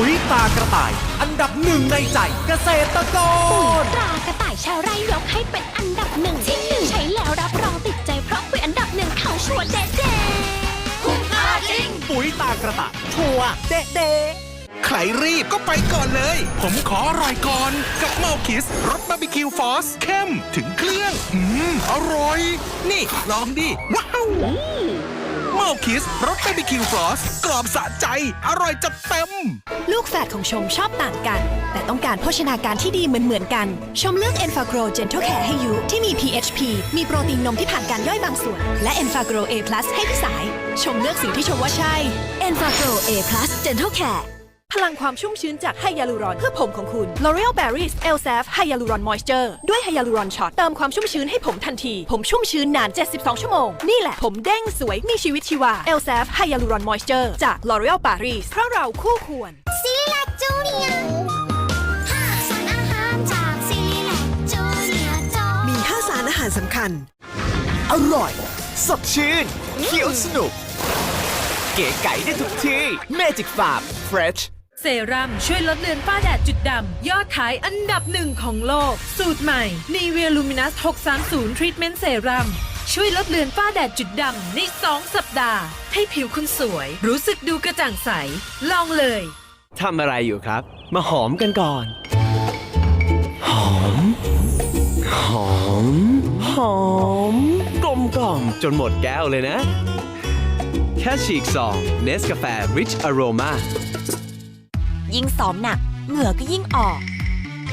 ปุ๋ยตากระต่าย อันดับหนึ่งในใจเกษตรกร ตรากระต่ายชาวไร่ยกให้เป็นอันดับหนึ่งที่หนึ่งใช้แล้วรับรองติดใจเพราะปุ๋ยอันดับหนึ่งเขาชัวร์เด็ดเด็ดคุ้มค่าจริง ปุ๋ยตากระต่ายชัวร์เด๊ะเดใครรีบก็ไปก่อนเลย ผมขออร่อยก่อน กับเมาคิสรสบาร์บีคิวฟอสเข้มถึงเครื่อง อืม อร่อย นี่ ลองดิ ว้าว เมาคิสรสบบีคิวฟอสกรอบสะใจ อร่อยจัดเต็ม ลูกแฝดของชมชอบต่างกัน แต่ต้องการโภชนาการที่ดีเหมือนเหมือนกัน ชมเลือก e n f a g r o Gentle Care ให้ยูที่มี PHP มีโปรตีนนมที่ผ่านการย่อยบางส่วน และ e n f a g r o A+ ให้พี่สาย ชมเลือกสิ่งที่ชมว่าใช่ e n f a g r o A+ Gentle Care พลังความชุ่มชื้นจากไฮยาลูรอนเพื่อผมของคุณ L'Oreal Berries Elsaf Hyaluron Moisture ด้วยไฮยาลูรอนช็อตเติมความชุ่มชื้นให้ผมทันที ผมชุ่มชื้นนาน 72 ชั่วโมง นี่แหละผมเด้งสวยมีชีวิตชีวา Elsaf Hyaluron Moisture จาก L'Oreal Paris เพราะเราคู่ควรซีรีแลกจูเนียห้าสารอาหารจากซีรีแลกจูเนียโจมี 5 สารอาหารสำคัญ อร่อย สดชื่นเคี้ยวสนุก เก๋ไก๋ได้ทุกที่ Magic Farm Fresh เซรั่มช่วยลดเลือนฝ้าแดดจุดดำ ยอดขายอันดับหนึ่งของโลก สูตรใหม่ Nivea Luminous 630 Treatment Serum ช่วยลดเลือนฝ้าแดดจุดดำ ใน 2 สัปดาห์ ให้ผิวคุณสวย รู้สึกดูกระจ่างใส ลองเลย ทำอะไรอยู่ครับ มาหอมกันก่อน หอม หอม หอม กลมกล่อมจนหมดแก้วเลยนะ แค่ฉีกซองเนสกาแฟ Rich Aroma ยิ่งซ้อมหนัก เหงื่อก็ยิ่งออก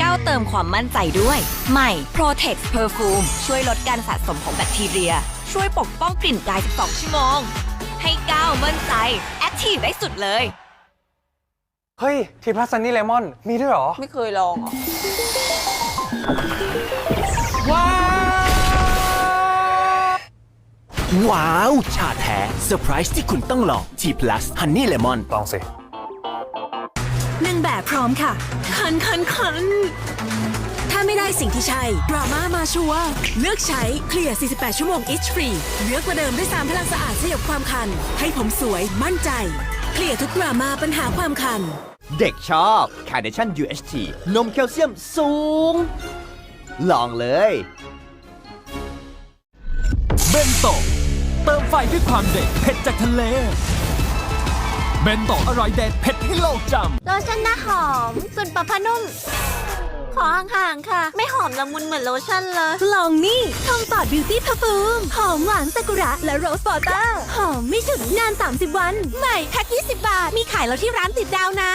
ก้าวเติมความมั่นใจด้วย ใหม่ Protex Perfume ช่วยลดการสะสมของแบคทีเรีย ช่วยปกป้องกลิ่นกาย 12 ชั่วโมง ให้ก้าวมั่นใจ แอคทีฟได้สุดเลย เฮ้ย ทีพลัสซันนี่เลมอน มีด้วยเหรอ ไม่เคยลองอะว้าว ชาแท้เซอร์ไพรส์ที่คุณต้องลอง T Plus Honey Lemon ลองสิ หนึ่งแบบพร้อมค่ะ คันคันคันถ้าไม่ได้สิ่งที่ใช่ดราม่ามาชัวร์เลือกใช้เคลียร์ 48 ชั่วโมง itch free เลือกประเดิมด้วย3พลังสะอาดสยบความคัน ให้ผมสวยมั่นใจ เคลียร์ทุกดราม่าปัญหาความคัน เด็กชอบ Carnation UHT นมแคลเซียมสูง ลองเลยเบนโตะเติมไฟด้วยความเด็ดเผ็ดจากทะเล เบนโตะอร่อยเด็ดเผ็ดให้โลกจำโลชั่นหน้าหอมส่วนปะพะนุ่ม ขอห่างๆค่ะ ไม่หอมละมุนเหมือนโลชั่นเลย ลองนี่ทองปอดบิวตี้ p ์ฟูม หอมหวานซากุระและโรส w อเตอร์ หอมไม่ถึงนาน 30 วัน ใหม่แพ็ค20 บาท มีขายแล้วที่ร้านติดดาวนะ